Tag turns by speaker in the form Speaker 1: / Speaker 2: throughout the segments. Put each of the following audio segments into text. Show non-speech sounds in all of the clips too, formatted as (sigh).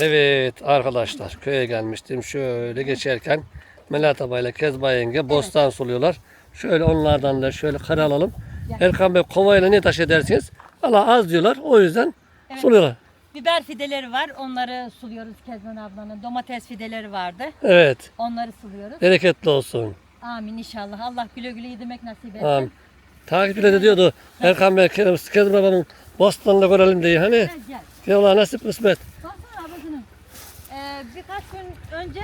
Speaker 1: Evet arkadaşlar köye gelmiştim. Şöyle geçerken Melat ile Kezba yenge bostan suluyorlar. Şöyle onlardan da şöyle kare alalım. Erkan Bey kovayla ne taş edersiniz? Allah az diyorlar. O yüzden
Speaker 2: Evet.
Speaker 1: suluyorlar.
Speaker 2: Biber fideleri var. Onları suluyoruz Kezban ablanın. Domates fideleri vardı.
Speaker 1: Evet.
Speaker 2: Onları suluyoruz.
Speaker 1: Bereketli olsun.
Speaker 2: Amin inşallah. Allah güle güle yedirmek nasip etsin.
Speaker 1: Amin. Takipçiler de diyordu Erkan Bey Kez- Kezba babamın bostanını görelim diye. Hani
Speaker 2: Gel gel.
Speaker 1: ya Allah nasip kısmet.
Speaker 2: Birkaç gün önce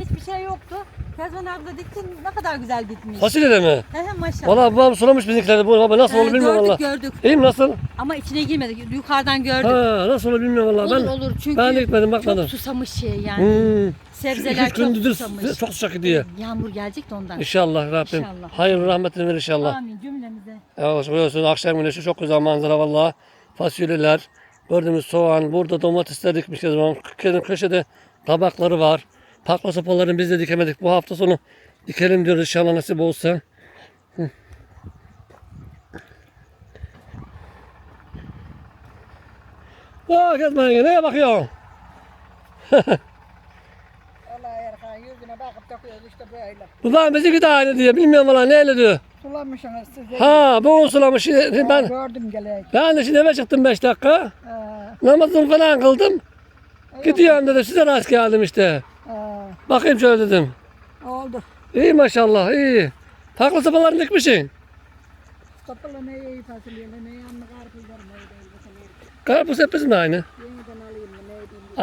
Speaker 2: hiçbir şey yoktu. Kezban abla diktin ne kadar güzel dikmiş.
Speaker 1: Fasulye mi?
Speaker 2: He he maşallah.
Speaker 1: Valla babam sulamış bizimkileri. Bu baba nasıl
Speaker 2: Ee,
Speaker 1: olur bilmiyorum
Speaker 2: gördük
Speaker 1: valla.
Speaker 2: gördük.
Speaker 1: İyiyim nasıl?
Speaker 2: Ama içine girmedik. Yukarıdan gördük.
Speaker 1: Ha nasıl olur bilmiyorum valla.
Speaker 2: olur
Speaker 1: Ben,
Speaker 2: olur çünkü
Speaker 1: ben de gitmedim bakmadım.
Speaker 2: çok susamış şey yani.
Speaker 1: Hmm.
Speaker 2: Sebzeler çok
Speaker 1: gündür
Speaker 2: susamış.
Speaker 1: çok sıcak diye.
Speaker 2: Yağmur gelecek de ondan.
Speaker 1: İnşallah Rabbim.
Speaker 2: İnşallah.
Speaker 1: Hayır rahmetini ver inşallah.
Speaker 2: Amin cümlemize.
Speaker 1: Evet biliyorsunuz akşam güneşi çok güzel manzara valla. Fasulyeler, gördüğümüz soğan, burada domatesler dikmişiz. Kö- Köşede tabakları var. Pakla sopalarını biz de dikemedik. Bu hafta sonu dikelim diyoruz inşallah nasip olsa. Hı. Bak yenge neye? (laughs)
Speaker 3: Allah Erkan yüzüne bakıp takıyoruz işte böyle.
Speaker 1: Ulan bizimki de aynı diyor. Bilmiyorum valla neyle diyor.
Speaker 3: Sulamışsınız siz.
Speaker 1: Ha bu sulamış. Ben,
Speaker 3: Ben gördüm gelek.
Speaker 1: ben de şimdi eve çıktım 5 dakika.
Speaker 3: Ha,
Speaker 1: Namazımı falan kıldım. Gidiyorum dedim size rast geldim işte.
Speaker 3: ha,
Speaker 1: Bakayım şöyle dedim.
Speaker 3: oldu.
Speaker 1: İyi maşallah iyi. Farklı sapalarını dikmişsin.
Speaker 3: Kapalı ne iyi fasulyeyle ne yanlı karpuzlar ne değil. bu sene.
Speaker 1: Karpuz hep bizim de aynı.
Speaker 3: Yeniden alayım mı ne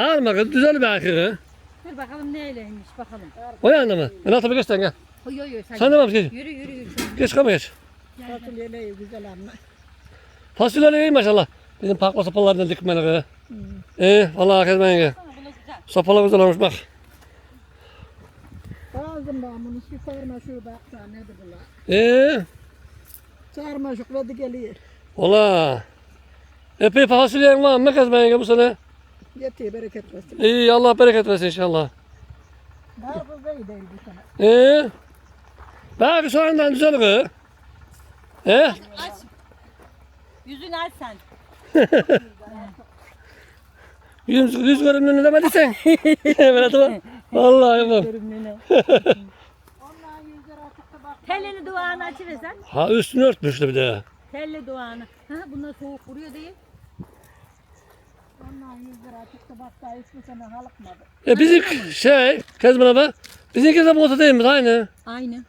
Speaker 3: edeyim.
Speaker 1: Alma kız düzel belki.
Speaker 2: Dur bakalım neyleymiş bakalım.
Speaker 1: O yana mı? Ben atımı geç sen gel.
Speaker 2: Oy oy oy sen.
Speaker 1: Sen de mi geç?
Speaker 2: Yürü yürü yürü.
Speaker 1: Geç kama geç.
Speaker 3: Fasulyeyle iyi güzel ama.
Speaker 1: Fasulyeler iyi maşallah. Bizim farklı sapalarını dikmeleri. İyi vallahi kezmen yenge.
Speaker 2: Sana bunu güzel.
Speaker 1: Sopalar güzel olmuş bak.
Speaker 3: Lazım ben bunu şu sarma şu baksa ne dediler.
Speaker 1: İyi.
Speaker 3: Sarma şu kredi geliyor.
Speaker 1: Ola. Epey fasulyen var mı yenge bu sene?
Speaker 3: Yetiyor bereket versin.
Speaker 1: İyi Allah bereket versin inşallah.
Speaker 3: Karpuz da iyi değil bu sene.
Speaker 1: Ee, belki sonradan düzelir kız. He?
Speaker 2: Aç. Yüzünü aç sen. (laughs)
Speaker 1: Yüz, yüz görümlüğünü demediysen. (laughs) evet ama. Vallahi bu.
Speaker 2: Tellini duağını açıversen.
Speaker 1: Ha üstünü örtmüştü bir de.
Speaker 2: Telli duağını. Ha bunlar soğuk vuruyor değil.
Speaker 3: Ondan yüz lira çıktı bak da hiçbir sene halıkmadı.
Speaker 1: E bizim şey, Kezban abi. Bizimki de bu değil mi? Aynı.
Speaker 2: Aynı.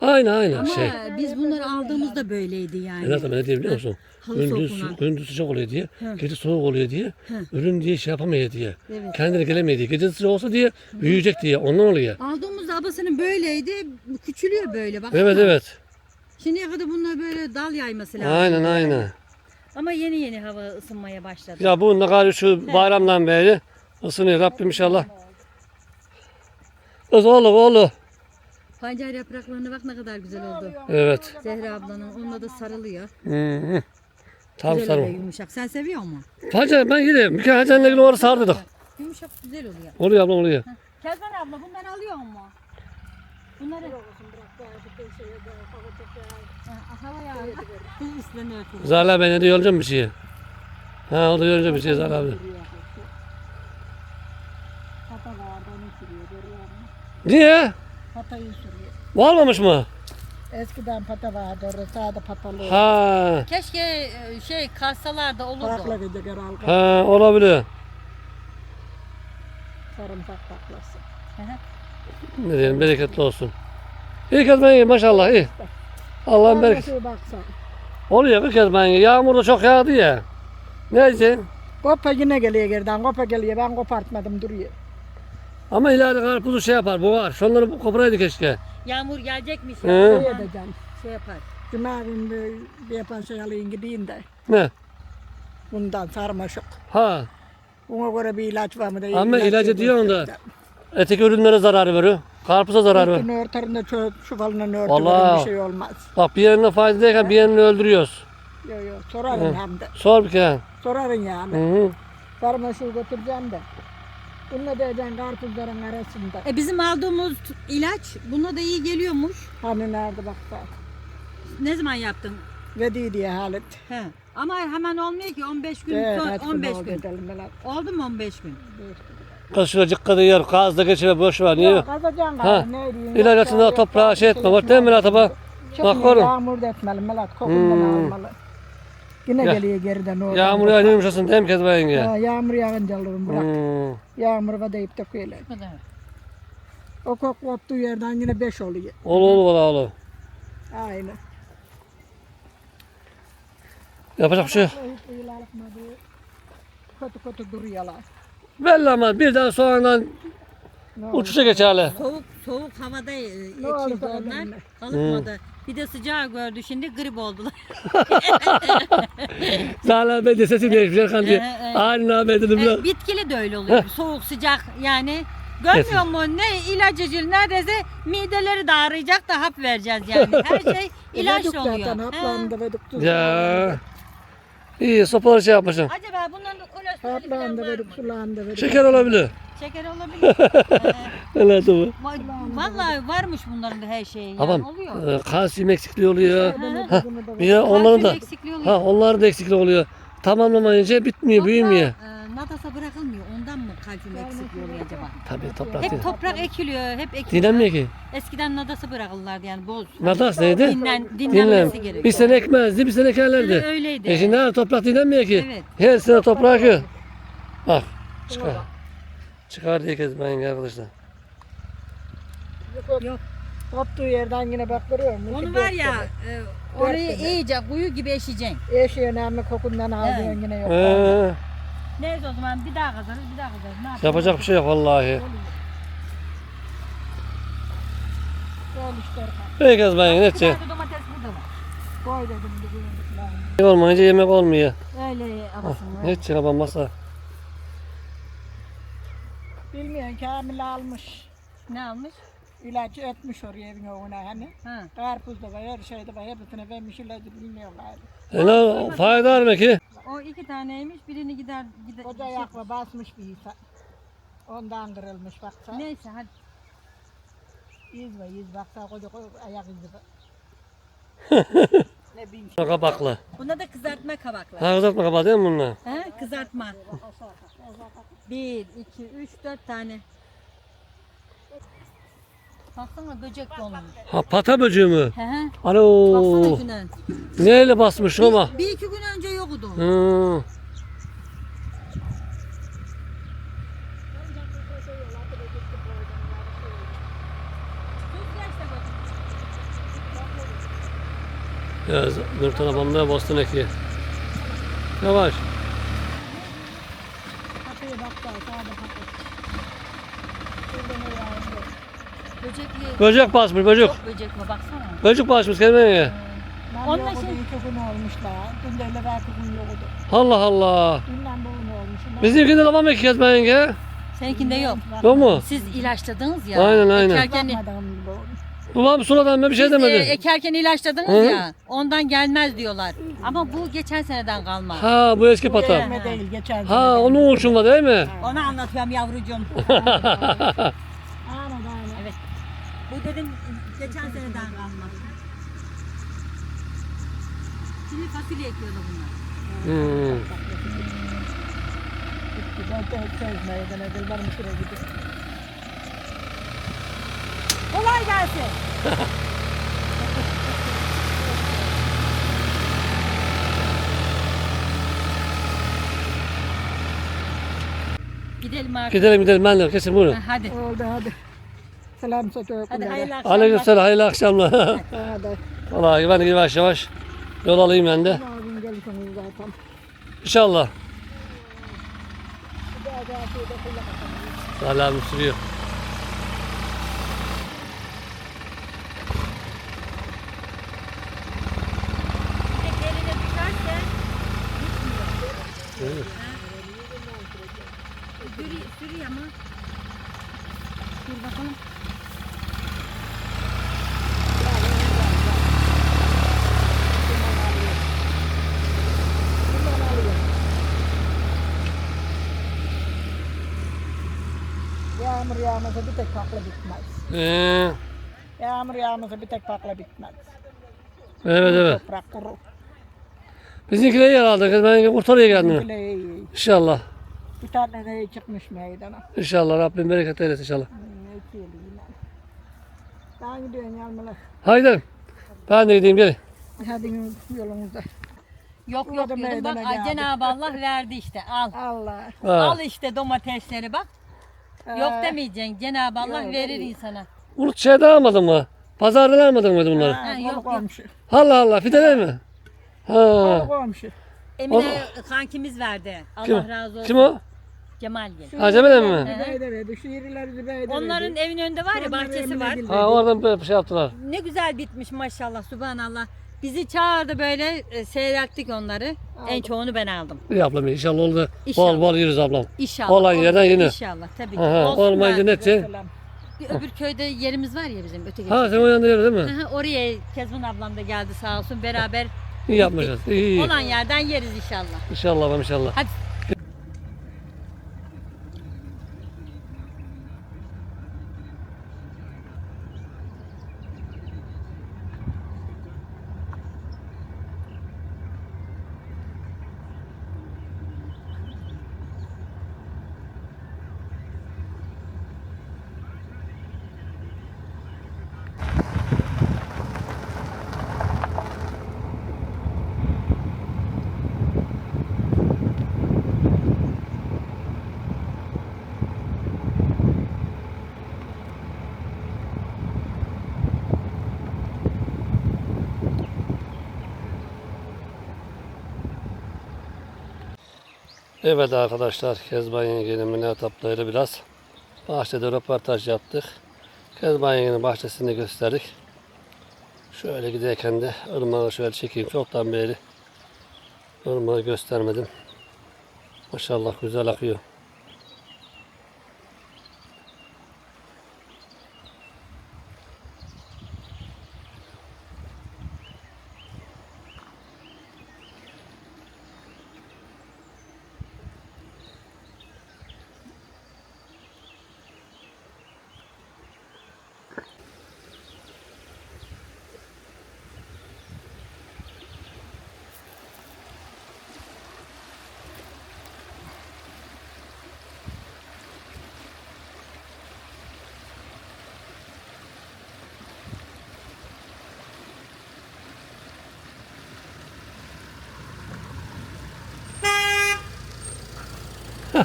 Speaker 1: Aynı aynı
Speaker 2: Ama
Speaker 1: şey.
Speaker 2: biz bunları aldığımızda böyleydi yani.
Speaker 1: Evet ama ne diye biliyor musun?
Speaker 2: Halı
Speaker 1: Gündüz,
Speaker 2: soğukluğuna.
Speaker 1: gündüz sıcak oluyor diye, gece soğuk oluyor diye, ürün diye şey yapamıyor diye.
Speaker 2: Evet.
Speaker 1: Kendine gelemeye diye. Gece sıcak olsa diye büyüyecek diye. Ondan oluyor.
Speaker 2: Aldığımızda ablasının böyleydi. Küçülüyor böyle bak.
Speaker 1: Evet evet.
Speaker 2: Şimdiye kadar bunlar böyle dal yayması lazım.
Speaker 1: Aynen aynen.
Speaker 2: Ama yeni yeni hava ısınmaya başladı.
Speaker 1: Ya bu ne kadar şu bayramdan beri ısınıyor Rabbim inşallah. Kız oğlu oğlu.
Speaker 2: Pancar yapraklarına bak ne kadar güzel oldu.
Speaker 1: Evet.
Speaker 2: Zehra ablanın onunla da sarılıyor.
Speaker 1: Hı hı. Tam
Speaker 2: güzel oluyor
Speaker 1: sarma.
Speaker 2: yumuşak. Sen seviyor musun?
Speaker 1: Hacer ben yedim. Bir kere Hacer'le ilgili orası sardık.
Speaker 2: Yumuşak güzel oluyor.
Speaker 1: Oluyor abla oluyor.
Speaker 2: Kezban abla bunları alıyor mu? Bunları
Speaker 1: Zahra ben de yolcum bir şey. Ha o da yolcum bir şey Zahra abi. Niye?
Speaker 3: Patayı sürüyor.
Speaker 1: Varmamış mı?
Speaker 3: Eskiden pata vardı orada sağda patalı.
Speaker 1: Ha.
Speaker 2: Keşke e, şey kalsalar da olurdu.
Speaker 3: Parakla gidecek herhalde.
Speaker 1: Ha olabilir.
Speaker 3: Sarımsak patlası.
Speaker 1: Ne diyelim bereketli olsun. İyi iyi maşallah iyi. Allah'ın
Speaker 3: baksan.
Speaker 1: Oluyor bir kez ben. Yağmur da çok yağdı ya. Neyse.
Speaker 3: Kopa yine geliyor geriden. Kopa geliyor. Ben kopartmadım duruyor.
Speaker 1: Ama ileride karpuzu şey yapar bu var. Şunları koparaydı keşke.
Speaker 2: Yağmur gelecekmiş. Ya.
Speaker 3: Ne edeceğim?
Speaker 2: Şey yapar.
Speaker 3: Cuma günü bir- yapan şey alayım gideyim de.
Speaker 1: Ne?
Speaker 3: Bundan sarmaşık.
Speaker 1: Ha.
Speaker 3: Ona göre bir ilaç var mı da?
Speaker 1: Ama ilacı diyor onda. Etek ürünlere zarar veriyor. Karpuza zarar veriyor.
Speaker 3: Üstünü örterim de şu, şu falını örtü
Speaker 1: Vallahi.
Speaker 3: bir şey olmaz.
Speaker 1: Bak bir yerine faydadayken bir yerini öldürüyoruz.
Speaker 3: Yok yok sorarım hem de.
Speaker 1: Sor bir kere.
Speaker 3: Sorarım
Speaker 1: Hı
Speaker 3: yani.
Speaker 1: hı.
Speaker 3: Sarmaşığı götüreceğim de. Bununla da edeceksin karpuzların arasında.
Speaker 2: E bizim aldığımız ilaç buna da iyi geliyormuş.
Speaker 3: Hani nerede bak bak.
Speaker 2: Ne zaman yaptın?
Speaker 3: Vedi diye Halit.
Speaker 2: He. Ama hemen olmuyor ki 15 gün
Speaker 3: Evet,
Speaker 2: son-
Speaker 3: kaç gün
Speaker 2: 15
Speaker 3: oldu
Speaker 2: gün.
Speaker 3: edelim.
Speaker 2: Oldu mu 15 gün?
Speaker 1: Kız şuracık kadar yer. Kazda geçire boş ver. Niye?
Speaker 3: Yok, kazacaksın
Speaker 1: Ha.
Speaker 3: gari, ne diyeyim, yok,
Speaker 1: toprağa şey etme. Bak değil mi Lataba?
Speaker 3: Çıkmıyor,
Speaker 1: Bak oğlum.
Speaker 3: Yağmur da etmeli Melat kokundan
Speaker 1: Hmm.
Speaker 3: almalı. Yine
Speaker 1: Ya-
Speaker 3: geliyor geriden oradan.
Speaker 1: Yağmur yağın yumuşasın değil mi Kezban yenge?
Speaker 3: Ha, yağmur yağınca alırım bırak.
Speaker 1: Hmm.
Speaker 3: Yağmur deyip de koyuyorlar. O kok koptuğu yerden yine beş oluyor.
Speaker 1: Olu olu valla.
Speaker 3: Aynen.
Speaker 1: Yapacak bir şey yok.
Speaker 3: İyileşmedi. Kötü kötü duruyorlar.
Speaker 1: Belli ama birden soğandan uçuşa geçerler.
Speaker 2: Soğuk soğuk havada e, ekildi onlar. Kalıpmadı. Bir de sıcağı gördü şimdi grip oldular. (laughs)
Speaker 1: Zaten ben de sesim değişmiş Erkan diye.
Speaker 2: Evet, evet.
Speaker 1: Aynı abi dedim ya.
Speaker 2: E, bitkili de öyle oluyor. Soğuk sıcak yani. Görmüyor musun ne ilacıcı neredeyse mideleri de ağrıyacak da hap vereceğiz yani. (laughs) Her şey
Speaker 3: Verdik
Speaker 2: ilaçla oluyor.
Speaker 3: zaten verdik. tuzlarını
Speaker 1: Ya. İyi sopaları şey yapmışsın.
Speaker 2: Acaba bunların falan
Speaker 3: da
Speaker 2: mı?
Speaker 3: sularını da verdik.
Speaker 1: Şeker olabilir.
Speaker 2: Şeker olabilir. (laughs) Ee,
Speaker 1: Evet bu.
Speaker 2: va- Vallahi varmış bunların da her şeyi. Yani
Speaker 1: Tamam.
Speaker 2: oluyor.
Speaker 1: e, Kalsiyum eksikliği oluyor. Ha, Bir de onların da
Speaker 2: Kalsiyum eksikliği oluyor.
Speaker 1: ha onların da eksikliği oluyor. Tamamlamayınca bitmiyor, büyümüyor.
Speaker 2: Toprağa, e, nadasa bırakılmıyor. Kalsiyum eksikliği oluyor acaba?
Speaker 1: Tabii toprak
Speaker 2: Hep
Speaker 1: değil.
Speaker 2: toprak ekiliyor, hep ekiliyor.
Speaker 1: Dinlenmiyor ki.
Speaker 2: Eskiden nadası bırakırlardı yani bol.
Speaker 1: Nadas neydi?
Speaker 2: Dinlen,
Speaker 1: Dinlen.
Speaker 2: dinlenmesi gerekiyor.
Speaker 1: Bir sene ekmezdi, bir sene ekerlerdi.
Speaker 2: Öyleydi.
Speaker 1: E şimdi her toprak dinlenmiyor ki.
Speaker 2: Evet.
Speaker 1: Her sene toprak akıyor. Bak. Çıkar. Çıkar diye kezmeyin arkadaşlar.
Speaker 3: Yok.
Speaker 2: Yok.
Speaker 3: Koptuğu yerden yine bak görüyor musun?
Speaker 2: Onu var ya, e, orayı iyice kuyu gibi eşeceksin.
Speaker 3: Eşi önemli kokundan
Speaker 2: Evet.
Speaker 3: yine yok.
Speaker 1: Ee,
Speaker 2: Neyse o zaman bir daha kazarız, bir daha kazarız. Ne yapalım?
Speaker 1: yapacak bir şey yok vallahi.
Speaker 3: İşte Erkan.
Speaker 1: Peki kezmeyin ne
Speaker 2: Bir
Speaker 1: edecek?
Speaker 2: tane domates burada var.
Speaker 3: Koy dedim bir gün.
Speaker 1: Yemek olmayınca yemek olmuyor.
Speaker 2: Öyle
Speaker 1: Ah,
Speaker 2: arasın.
Speaker 1: Ne edeceksin ama masa?
Speaker 3: Bilmiyorum Kamil almış.
Speaker 2: Ne almış?
Speaker 3: İlacı etmiş oraya evin önüne hani.
Speaker 2: Ha.
Speaker 3: Karpuz da var, her şey de var. Hepsine vermiş ilacı bilmiyorum galiba.
Speaker 1: E ne fayda var mı ki?
Speaker 2: O iki taneymiş, birini gider gider.
Speaker 3: Koca ayakla basmış bir insan. Ondan kırılmış baksa.
Speaker 2: Neyse hadi.
Speaker 3: İz var, iz baksa koca koca ayak izi var. (laughs) ne bileyim.
Speaker 1: Kabaklı.
Speaker 2: Bunda da kızartma kabaklar.
Speaker 1: Ha kızartma kabağı değil mi bunlar?
Speaker 2: He, kızartma. Bir, iki, üç, dört tane. Baksana böcek dolmuş.
Speaker 1: Ha pata böceği mi?
Speaker 2: He he.
Speaker 1: Alo.
Speaker 2: Baksana şuna.
Speaker 1: Neyle basmış ama?
Speaker 2: Bir iki gün önce yoktu.
Speaker 1: Hı. Ya Nurten abamda bastın eki. Yavaş.
Speaker 3: Kapıya baksa sağda kapı. Şurada ne var?
Speaker 2: Böcekli.
Speaker 1: Böcek basmış böcek.
Speaker 2: Çok böcek mi baksana.
Speaker 1: Böcek basmış kendine.
Speaker 2: Onunla
Speaker 3: yokudu,
Speaker 2: şey-
Speaker 3: iki gün olmuşlar. Dün de öyle belki gün yokudu.
Speaker 1: Allah Allah.
Speaker 3: Dünden bugün olmuş.
Speaker 1: Bizimkinde de var mı kez yenge?
Speaker 2: Seninkinde yok.
Speaker 1: Yok mu?
Speaker 2: Siz ilaçladınız ya.
Speaker 1: Aynen, aynen.
Speaker 2: Ekerken.
Speaker 1: Ulan suladan ben bir şey
Speaker 2: siz, e,
Speaker 1: demedi.
Speaker 2: ekerken ilaçladınız
Speaker 1: Hı.
Speaker 2: ya. Ondan gelmez diyorlar. Ama bu geçen seneden kalma.
Speaker 1: Ha bu eski
Speaker 3: Bu
Speaker 1: pata.
Speaker 3: gelme değil, geçen sene
Speaker 1: Ha onun uçun var değil mi?
Speaker 2: Onu anlatıyorum yavrucuğum. (laughs) Dedim geçen seneden kalma. Şimdi fasulye ekiyordu bunlar.
Speaker 1: Hmm.
Speaker 2: Kolay gelsin. Gidelim artık.
Speaker 1: Gidelim gidelim ben de kesin buyurun.
Speaker 2: Ha, Hadi.
Speaker 3: Oldu hadi. Selam söyle
Speaker 2: Hadi hayırlı akşamlar.
Speaker 1: Aleykümselam hayırlı akşamlar.
Speaker 3: Hadi. (laughs)
Speaker 1: Vallahi ben yavaş yavaş yol alayım ben de.
Speaker 3: Abim gelirsiniz zaten.
Speaker 1: İnşallah. Evet.
Speaker 2: sürüyor, sürüyor ama. Dur bakalım.
Speaker 3: Yağmur yağmasa bir tek pakla bitmez.
Speaker 1: Ee,
Speaker 3: Yağmur yağmasa bir tek pakla bitmez.
Speaker 1: evet evet.
Speaker 3: Toprak kuru.
Speaker 1: Bizimkiler yer aldı. Kız ben kurtarıyor kendini.
Speaker 3: Bile iyi, iyi.
Speaker 1: İnşallah.
Speaker 3: Bir tane de çıkmış meydana.
Speaker 1: İnşallah Rabbim bereket eylesin inşallah.
Speaker 3: Hmm. Daha gidiyorsun yalmalar.
Speaker 1: Haydi. Ben de gideyim gelin.
Speaker 3: Hadi yolumuzda.
Speaker 2: Yok yok
Speaker 3: da
Speaker 2: dedim bak
Speaker 3: meydana geldi.
Speaker 2: Cenab-ı Allah verdi işte al.
Speaker 3: Allah.
Speaker 1: Ha.
Speaker 2: Al işte domatesleri bak. Yok
Speaker 3: Ee,
Speaker 2: demeyeceksin. Cenab-ı Allah
Speaker 3: Yok,
Speaker 2: verir
Speaker 3: iyi.
Speaker 2: insana.
Speaker 1: Unut şeyde almadın mı? Pazardan almadın mı bunları?
Speaker 3: Ha,
Speaker 2: yok, yok.
Speaker 3: komşu.
Speaker 1: Allah Allah fideler mi? Ha.
Speaker 3: Komşu.
Speaker 2: Emine kankimiz verdi. Allah
Speaker 1: Kim?
Speaker 2: razı olsun.
Speaker 1: Kim o?
Speaker 2: Cemal.
Speaker 1: Ha Cemile mi?
Speaker 3: Zübeyde verdi. Şu irileri Zübeyde
Speaker 2: Onların evin önünde var ya bahçesi var.
Speaker 1: Ha oradan böyle bir şey yaptılar.
Speaker 2: Ne güzel bitmiş maşallah subhanallah. Bizi çağırdı böyle e, seyrettik onları. En çoğunu ben aldım.
Speaker 1: İyi ablam inşallah oldu.
Speaker 2: İnşallah.
Speaker 1: Bol bol yeriz ablam.
Speaker 2: İnşallah.
Speaker 1: Olan
Speaker 2: Olur.
Speaker 1: yerden yine.
Speaker 2: İnşallah tabii ki.
Speaker 1: Aha,
Speaker 2: Olsun
Speaker 1: olmayınca
Speaker 2: da.
Speaker 1: ne edeceksin?
Speaker 3: Selam.
Speaker 2: Bir öbür köyde yerimiz var ya bizim öteki.
Speaker 1: Ha sen o yanda yeri değil mi?
Speaker 2: Aha, Oraya Kezban ablam da geldi sağ olsun beraber
Speaker 1: İyi yapmışız. İyi iyi.
Speaker 2: olan yerden yeriz inşallah.
Speaker 1: İnşallah ablam inşallah.
Speaker 2: Hadi
Speaker 1: Evet arkadaşlar Kezban yengenin münetaplarıyla biraz bahçede röportaj yaptık. Kezban yengenin bahçesini gösterdik. Şöyle giderken de ırmağı şöyle çekeyim. Çoktan beri ırmağı göstermedim. Maşallah güzel akıyor.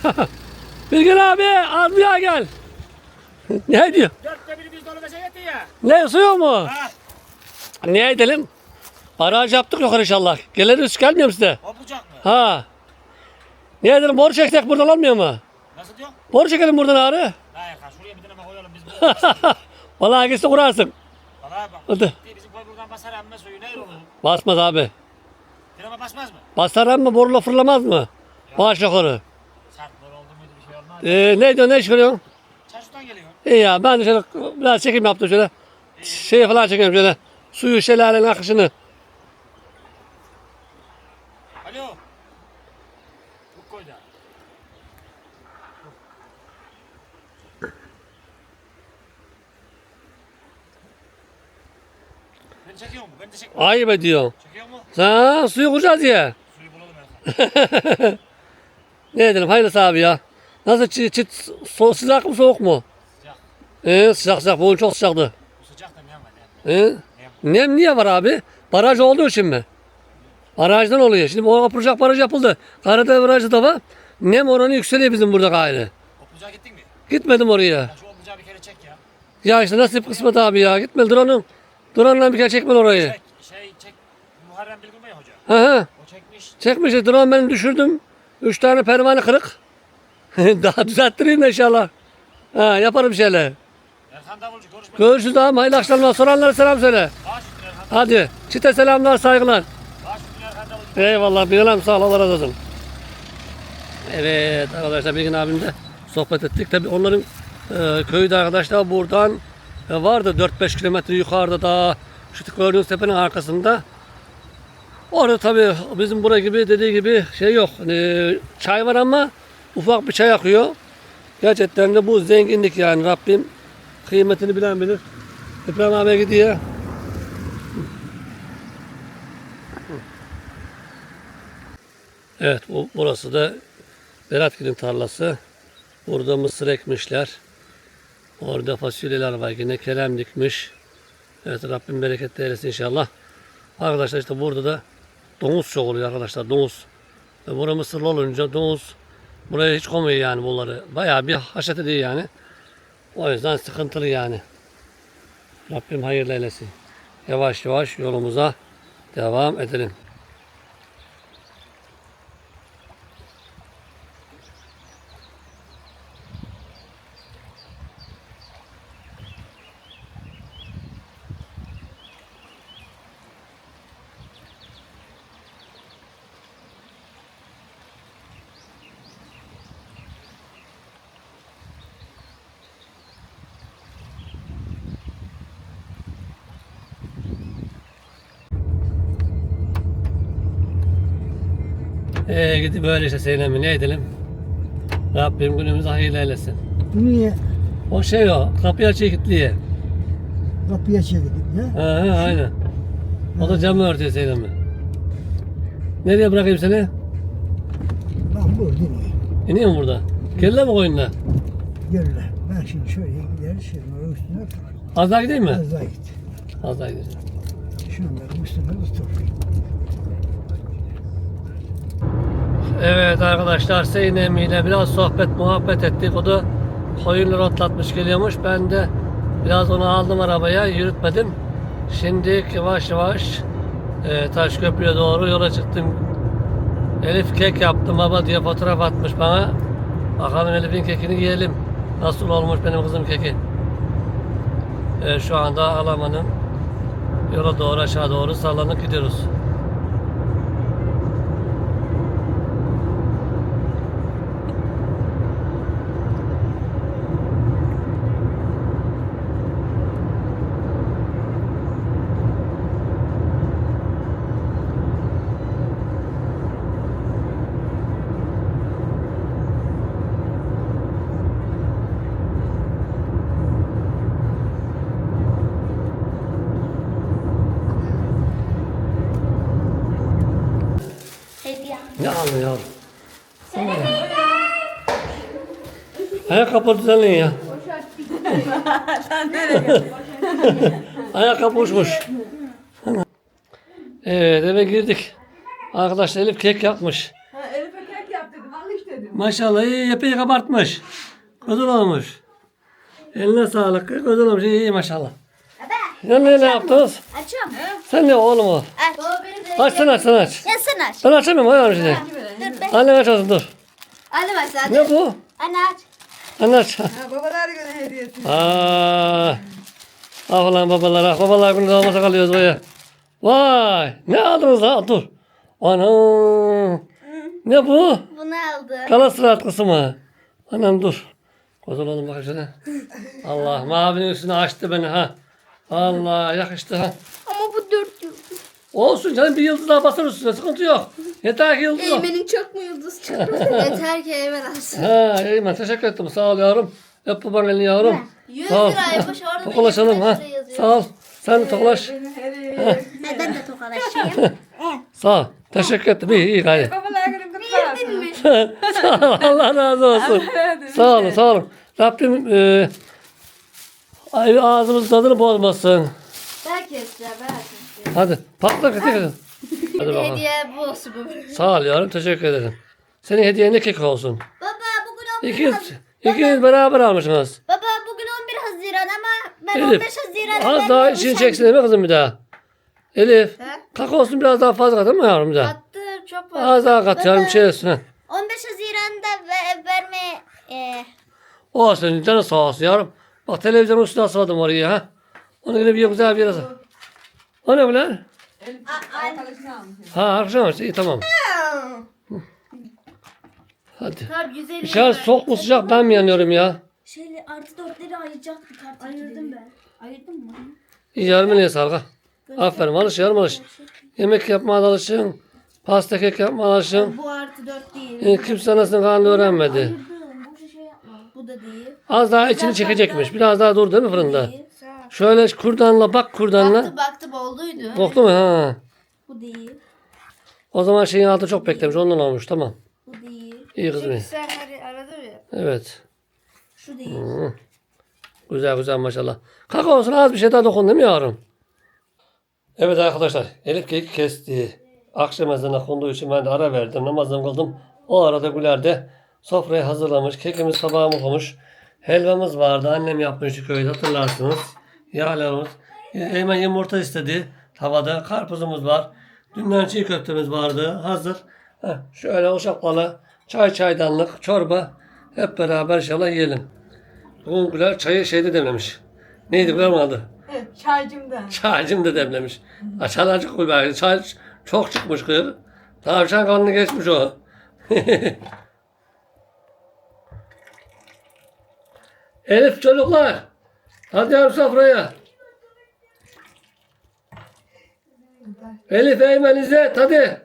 Speaker 1: (laughs) Bilgin abi almaya gel. ne diyor?
Speaker 4: Dörtte biri biz dolu beşe yetti ya.
Speaker 1: Ne suyu mu?
Speaker 4: Ha,
Speaker 1: Ne edelim? Baraj yaptık yukarı inşallah. Geliriz gelmiyor mu size?
Speaker 4: o bucak mı?
Speaker 1: Ha. Ne edelim boru çeksek buradan olmuyor mu?
Speaker 4: Nasıl diyor?
Speaker 1: Boru çekelim buradan ağrı.
Speaker 4: Hayır, ha, şuraya bir tane koyalım biz (laughs) bu.
Speaker 1: Vallahi hangisi kurarsın.
Speaker 4: Valla bak.
Speaker 1: Hadi.
Speaker 4: Bizim koy buradan basar emme suyu ne olur?
Speaker 1: Basmaz abi.
Speaker 4: Direme basmaz mı?
Speaker 1: Basar ama boruyla fırlamaz mı? Baş yukarı.
Speaker 4: Sert böyle oldu muydu bir şey olmaz.
Speaker 1: Ee, ne diyorsun ne iş görüyorsun?
Speaker 4: Çarşıdan geliyor.
Speaker 1: İyi ya ben de şöyle biraz çekim yaptım şöyle. Şey falan çekiyorum şöyle. Suyu şelalenin akışını.
Speaker 4: Alo. Bu koy da. Ben çekiyor mu? Ben de çek.
Speaker 1: Ayıp ediyorsun.
Speaker 4: Çekiyor mu?
Speaker 1: Sen suyu kuracağız ya.
Speaker 4: Suyu bulalım Erkan. (laughs)
Speaker 1: Ne edelim hayırlısı abi ya. Nasıl çit, çit so, sıcak mı soğuk mu?
Speaker 4: Sıcak.
Speaker 1: Ee, sıcak sıcak bugün çok sıcaktı.
Speaker 4: Bu sıcak da nem var nem.
Speaker 1: Ee, nem niye var abi? Baraj olduğu için mi? Barajdan oluyor. Şimdi o yapılacak baraj yapıldı. Karadağ barajı da var. Nem oranı yükseliyor bizim burada gayrı.
Speaker 4: O bucağa gittin mi?
Speaker 1: Gitmedim oraya.
Speaker 4: Ya şu o bucağı bir kere çek ya.
Speaker 1: Ya işte nasip kısmet abi ya. Gitme drone'un. Drone'la bir kere çekmedi orayı.
Speaker 4: Çek, şey çek. Muharrem Bilgin Bey hoca.
Speaker 1: Hı hı.
Speaker 4: O çekmiş.
Speaker 1: Çekmiş drone ben düşürdüm. Üç tane pervane kırık. (laughs) Daha düzelttireyim inşallah. Ha, yaparım bir şeyler.
Speaker 4: Erkan Davulcu konuşma.
Speaker 1: Görüşürüz abi. Hayırlı akşamlar. Soranlara selam söyle.
Speaker 4: Baş üstüne Erkan.
Speaker 1: Hadi. Çite selamlar, saygılar.
Speaker 4: Baş üstüne Erkan Davulcu.
Speaker 1: Eyvallah. Bilgin sağ ol. Allah razı olsun. Evet arkadaşlar Bilgin abimle sohbet ettik. Tabii onların e, köyü de arkadaşlar buradan e, vardı 4-5 kilometre yukarıda daha şu gördüğünüz tepenin arkasında. Orada tabii bizim bura gibi dediği gibi şey yok. E, çay var ama ufak bir çay akıyor. Gerçekten de bu zenginlik yani Rabbim kıymetini bilen bilir. İbrahim abi gidiyor. Evet bu, burası da Beratgil'in tarlası. Burada mısır ekmişler. Orada fasulyeler var. Yine kerem dikmiş. Evet Rabbim bereket eylesin inşallah. Arkadaşlar işte burada da domuz çok oluyor arkadaşlar domuz. Ve bura mısırlı olunca domuz buraya hiç koymuyor yani bunları. Bayağı bir haşet ediyor yani. O yüzden sıkıntılı yani. Rabbim hayırlı eylesin. Yavaş yavaş yolumuza devam edelim. Ee, gidip böyle işte Zeynep'i ne edelim? Rabbim günümüzü hayırlı eylesin.
Speaker 5: Niye
Speaker 1: O şey o, kapıyı açıyor kilitliye.
Speaker 5: kapıya çevirdim ya?
Speaker 1: Ha, ha, aynen. O da camı örtüyor Zeynep'i. Nereye bırakayım seni?
Speaker 5: Ben buradayım.
Speaker 1: İneyim mi burada? Kelle mi koyunla?
Speaker 5: Görürler. Ben şimdi şöyle gider, şimdi oraya üstüne otur.
Speaker 1: Az daha gideyim mi?
Speaker 5: Az daha git.
Speaker 1: Az daha gideceğim.
Speaker 5: Şunları üstüne otur.
Speaker 1: Evet arkadaşlar Zeynep ile biraz sohbet muhabbet ettik. O da koyunları otlatmış geliyormuş. Ben de biraz onu aldım arabaya yürütmedim. Şimdi yavaş yavaş e, Taşköprü'ye doğru yola çıktım. Elif kek yaptım baba diye fotoğraf atmış bana. Bakalım Elif'in kekini yiyelim. Nasıl olmuş benim kızım keki. E, şu anda Alaman'ın yola doğru aşağı doğru sallanıp gidiyoruz.
Speaker 6: Hediye.
Speaker 1: Ne aldın yavrum? Ayakkabı düzenleyin ya. (laughs) Ayakkabı uçmuş. Evet eve girdik. Arkadaşlar Elif kek yapmış.
Speaker 3: Ha, Elif'e kek yap dedim. Al iş dedim.
Speaker 1: Maşallah iyi epey kabartmış. Güzel olmuş. Eline sağlık. Güzel olmuş. İyi, iyi maşallah. Ya ne, ne yaptınız?
Speaker 6: Açıyorum.
Speaker 1: Sen ne oğlum o?
Speaker 6: Aç.
Speaker 1: Aç sen aç sen aç.
Speaker 6: Ya sen aç.
Speaker 1: Ben açamıyorum ayağım şimdi.
Speaker 6: Dur be.
Speaker 1: Annen aç olsun dur.
Speaker 6: Hadi başla.
Speaker 1: Ne bu?
Speaker 6: Anne aç.
Speaker 1: Anne aç.
Speaker 3: Ha, babalar günü hediyesi.
Speaker 1: Aa, ah ulan babalar, ah babalar günü olmasa kalıyoruz böyle. Vay, ne aldınız ha? Dur. Ana, ne bu?
Speaker 6: Bunu aldım.
Speaker 1: Kalasır atkısı mı? Anam dur. Kozul oğlum bak şuna. (laughs) Allah, mavinin üstüne açtı beni ha. Allah, yakıştı ha.
Speaker 6: Ama bu dört yıldız.
Speaker 1: Olsun canım bir yıldız daha basar üstüne, sıkıntı yok. Yeter ki yıldız yok.
Speaker 6: Eymen'in çok mu yıldız çıktı? (laughs) Yeter ki Eymen alsın.
Speaker 1: Ha, Eymen teşekkür ettim. Sağ ol yavrum. Öp babanın elini yavrum.
Speaker 6: 100
Speaker 1: Sağ ol.
Speaker 6: liraymış orada da
Speaker 1: Tokalaşalım
Speaker 6: 25
Speaker 1: ha.
Speaker 6: yazıyor.
Speaker 1: Sağ ol. Sen de toklaş.
Speaker 6: Ha, ben de tokalaşayım. (laughs)
Speaker 1: Sağ ol. Teşekkür ettim. İyi iyi gayet.
Speaker 3: Babalar günü kutlu olsun.
Speaker 1: sağ ol. Allah razı olsun. sağ olun sağ olun. Rabbim e, ay- ağzımızın tadını bozmasın.
Speaker 6: Keseceğim ben keseceğim.
Speaker 1: Hadi patla kıtı. (laughs) Hadi bakalım.
Speaker 6: Hediye bu olsun baba.
Speaker 1: Sağ ol yavrum. Teşekkür ederim. Senin hediyen ne kek olsun.
Speaker 6: Baba bugün 11
Speaker 1: İkiniz,
Speaker 6: Haziran.
Speaker 1: ikiniz beraber almışsınız.
Speaker 6: Baba bugün 11 Haziran ama ben
Speaker 1: Elif,
Speaker 6: 15 Haziran'da
Speaker 1: Az daha
Speaker 6: de
Speaker 1: işini çeksin değil mi kızım bir daha? Elif.
Speaker 6: He?
Speaker 1: Kak olsun biraz daha fazla kat değil mi yavrum bir daha?
Speaker 6: Attı çok fazla.
Speaker 1: Az daha kat yavrum bir şey olsun. ha.
Speaker 6: 15 Haziran'da ve verme e,
Speaker 1: Olsun canı sağ olsun yavrum. Bak televizyonun üstüne asmadım oraya ha. Onu yine bir güzel bir yere. O ne bu lan?
Speaker 3: Arkadaşını almış.
Speaker 1: Ha akşam işte iyi tamam. Hadi.
Speaker 6: Tabii 150
Speaker 1: Dışarı soğuk mu sıcak ben mi yanıyorum ya?
Speaker 6: Şeyle artı dörtleri ayıracaktık artık. Ayırdım ben. Ayırdın mı?
Speaker 1: İyi yarım eline sağlık ha. Aferin alış yarım alış. Yemek yapmaya da alışın. Pasta kek yapmaya alışın.
Speaker 6: Bu artı dört değil.
Speaker 1: E, kimse anasını karnını öğrenmedi.
Speaker 6: Ayırdım. Bu şey yapma. Bu da değil.
Speaker 1: Az daha içini çekecekmiş. Biraz daha dur değil mi fırında?
Speaker 6: Değil.
Speaker 1: Şöyle kurdanla bak kurdanla.
Speaker 6: Baktı baktım olduydu.
Speaker 1: Koktu mu? Ha.
Speaker 6: Bu değil.
Speaker 1: O zaman şeyin altı çok beklemiş. Ondan olmuş. Tamam.
Speaker 6: Bu değil.
Speaker 1: İyi kızım. iyi.
Speaker 6: Sen hani aradın ya.
Speaker 1: Evet.
Speaker 6: Şu değil.
Speaker 1: Güzel güzel maşallah. Kakaosuna az bir şey daha dokun değil mi yavrum? Evet arkadaşlar. Elif keki kesti. Akşam ezanına konduğu için ben de ara verdim. Namazımı kıldım. O arada Güler de sofrayı hazırlamış. Kekimiz tabağımız olmuş. Helvamız vardı. Annem yapmıştı köyde hatırlarsınız. Yağlarımız. Hemen yumurta istedi. Tavada karpuzumuz var. Dünden çiğ köftemiz vardı. Hazır. Heh, şöyle uşaklarla çay çaydanlık, çorba hep beraber inşallah yiyelim. Bugün Güler çayı şeyde demlemiş. Neydi Güler mi adı?
Speaker 3: Çaycımda.
Speaker 1: Çaycım da demlemiş. Açan acık bari. Çay çok çıkmış kız. Tavşan kanını geçmiş o. (laughs) Elif çocuklar. Hadi yavrum sofraya. Elif Eymen İzzet hadi.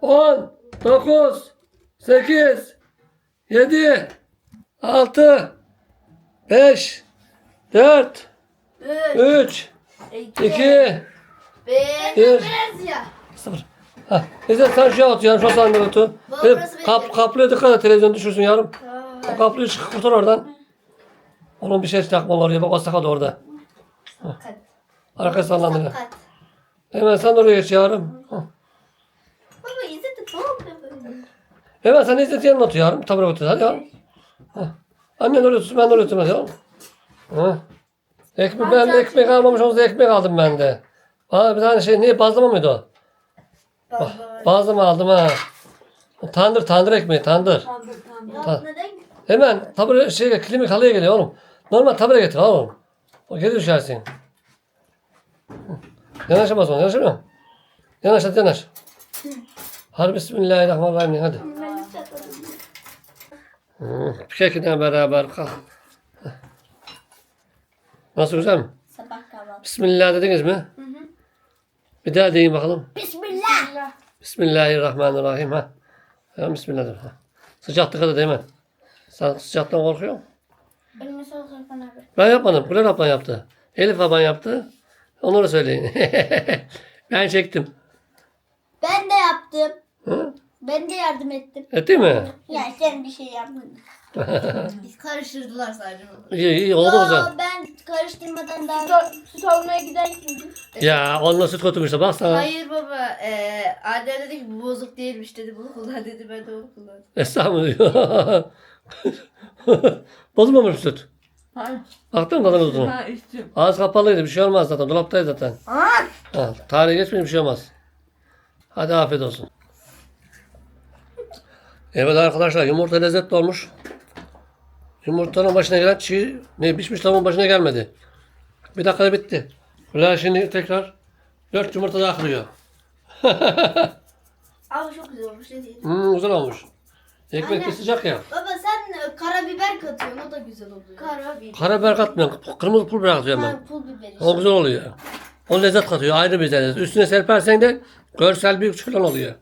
Speaker 1: 10, 9, 8, 7, 6, 5, 4, 3, 2,
Speaker 6: Ben
Speaker 1: 1,
Speaker 6: biraz ya.
Speaker 1: 0. Hah. İzzet sen şu at ya, şu Elif,
Speaker 6: burası benim.
Speaker 1: kap, kaplıya dikkat et, televizyon düşürsün yarım. O kaplığı çık, kurtar oradan. Onun bir şey takmalı oraya, bak o sakat orada. Hah. Arkası sallandı.
Speaker 6: Sakat.
Speaker 1: Hemen sen oraya geç yarım. Hah.
Speaker 6: Baba İzzet'i tamam böyle.
Speaker 1: Hemen sen İzzet yanına otur yarım, tabure otur hadi yarım. Hah. Annen oraya tutsun, ben de oraya tutayım hadi yarım. Hah. Ekmek, ben de ekmek almamış olsa ekmek aldım ben de. Aa, bir tane şey, ne bazlama mıydı o?
Speaker 6: Baba.
Speaker 1: Bazlama aldım ha. Tandır, tandır ekmeği, tandır.
Speaker 6: Ya neden?
Speaker 1: Hemen tabure şey klinik halıya geliyor oğlum. Normal tabure getir oğlum. O geri düşersin. Yanaşamaz ona, yanaşamıyor musun? Yanaş hadi yanaş. Hadi bismillahirrahmanirrahim hadi. Hı, Kekine beraber kalk. Nasıl güzel mi?
Speaker 6: Sabah kahvaltı.
Speaker 1: Bismillah dediniz mi? Bir daha deyin bakalım.
Speaker 6: Bismillah.
Speaker 1: Bismillahirrahmanirrahim ha. Ha, bismillah. Ha. Sıcak dikkat et değil mi? Sen sıcaktan korkuyor musun?
Speaker 6: Elime sağlık Erkan abi.
Speaker 1: Ben yapmadım. Güler ablan yaptı. Elif ablan yaptı. Onları söyleyin. (laughs) ben çektim.
Speaker 6: Ben de yaptım.
Speaker 1: Hı?
Speaker 6: Ben de yardım ettim.
Speaker 1: Etti mi?
Speaker 6: Ya sen bir şey yapmadın. (laughs) Biz karıştırdılar sadece.
Speaker 1: İyi iyi oldu o zaman.
Speaker 6: ben karıştırmadan daha... Süt, süt almaya giderken.
Speaker 1: Ya onunla süt işte bak sana.
Speaker 7: Hayır baba, e, Adem dedi ki bu bozuk değilmiş dedi bunu kullan dedi ben de onu kullandım.
Speaker 1: Estağfurullah diyor. (laughs) Bozulmamış süt. Baktın mı tadına tuzuna?
Speaker 3: Ha içtim.
Speaker 1: Ağız kapalıydı bir şey olmaz zaten. Dolaptaydı zaten. Ha, tarihi geçmeyince bir şey olmaz. Hadi afiyet olsun. Evet arkadaşlar yumurta lezzetli olmuş. Yumurtanın başına gelen çiğ, ne pişmiş tavuğun başına gelmedi. Bir dakikada bitti. Ulan şimdi tekrar dört yumurta daha kırıyor. (laughs)
Speaker 6: Abi çok güzel olmuş ne diyeyim.
Speaker 1: Hmm, güzel olmuş. Ekmek de sıcak ya.
Speaker 6: Baba sen e, karabiber katıyorsun o da güzel oluyor. Karabiber.
Speaker 1: Karabiber katmıyorum. Kırmızı pul biber atıyorum ben.
Speaker 6: Ha, pul biber işte.
Speaker 1: O güzel oluyor. O lezzet katıyor. Ayrı bir lezzet. Üstüne serpersen de görsel bir falan oluyor.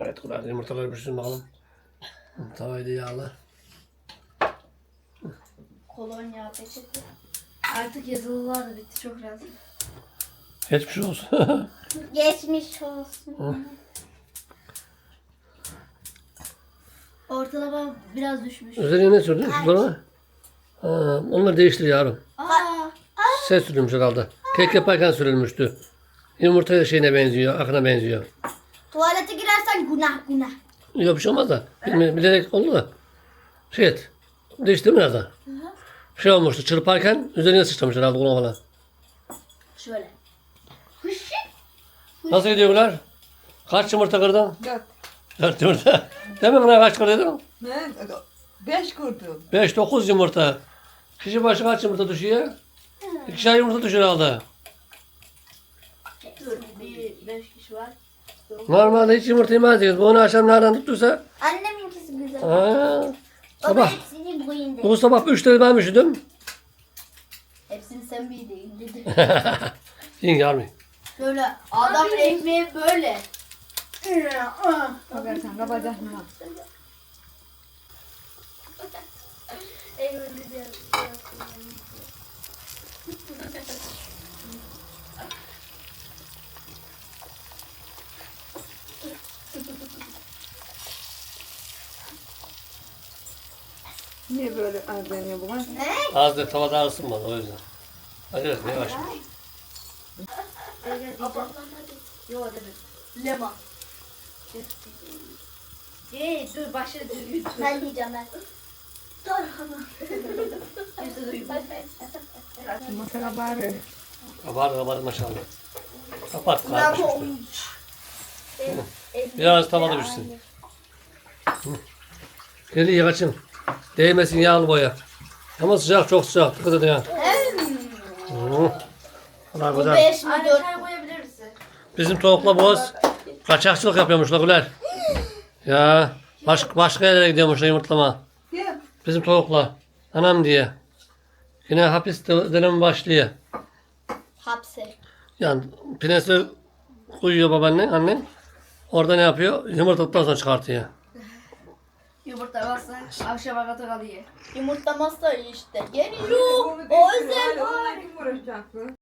Speaker 1: Evet kulağına yumurtaları pişirin bakalım. Tavayı da yağla.
Speaker 6: Kolonya peçete.
Speaker 7: Artık yazılılar da bitti çok razı.
Speaker 1: Geçmiş olsun. (laughs)
Speaker 6: Geçmiş olsun. Ortalama biraz düşmüş.
Speaker 1: Üzerine ne sürdün? Şu bana. Ha, onları değiştir yavrum.
Speaker 6: Aa,
Speaker 1: Şey sürülmüş herhalde. Kek yaparken sürülmüştü. Yumurta şeyine benziyor, akına benziyor.
Speaker 6: tuvalete girersen günah günah.
Speaker 1: Yok bir şey olmaz da. Bilmiyorum, bilerek oldu da. Şey et. Değiştir biraz da. Şey olmuştu çırparken üzerine sıçramış herhalde bunu falan.
Speaker 6: Şöyle.
Speaker 1: Nasıl gidiyor bunlar? Kaç yumurta kırdın?
Speaker 3: Dört.
Speaker 1: Dört yumurta. Demin buna kaç kırdın?
Speaker 3: Ne? Beş kurdum.
Speaker 1: Beş, dokuz yumurta. Kişi başı kaç yumurta düşüyor? İkişer yumurta düşüyor herhalde.
Speaker 6: Dur bir beş kişi var.
Speaker 1: Normalde hiç yumurta yemezdik. Bu onu akşam nereden tuttuysa.
Speaker 6: Anneminkisi güzel.
Speaker 1: Aa,
Speaker 6: Baba
Speaker 1: sabah.
Speaker 6: hepsini bu indi.
Speaker 1: Bu sabah üç tane ben üşüdüm.
Speaker 6: Hepsini sen bir dedi.
Speaker 1: Yiyin yavrum.
Speaker 6: Böyle adam ekmeği böyle.
Speaker 3: Bakarsan kapacak mı? Niye böyle buna?
Speaker 1: Az da tavada ısınmadı o yüzden. Yavaş.
Speaker 7: Yok dedim. Lema. Ye dur başla düzgün.
Speaker 6: Ben diyeceğim ben.
Speaker 7: Yüzde duyma.
Speaker 3: Masaya bari.
Speaker 1: Kabar kabar maşallah. Kapat kardeşim. Biraz tavada pişsin. Geliyor kaçın. Değmesin yağlı boya. Ama sıcak çok sıcak. Dikkat edin ya.
Speaker 6: Bu
Speaker 1: güzel.
Speaker 6: 5 mi
Speaker 7: Anne
Speaker 6: 4
Speaker 7: çay koyabilir misin?
Speaker 1: Bizim tavukla boğaz kaçakçılık yapıyormuş la Güler. Ya baş, başka yerlere gidiyormuş la yumurtlama. Bizim tavukla. Anam diye. Yine hapis dönemi başlıyor.
Speaker 6: hapse?
Speaker 1: Yani pinesi koyuyor babaannen, annen. Orada ne yapıyor? Yumurtalıktan sonra çıkartıyor.
Speaker 7: Yumurta varsa akşama kadar kalıyor.
Speaker 6: Yumurtlamazsa işte. Geliyor. O özel var.
Speaker 3: Kim?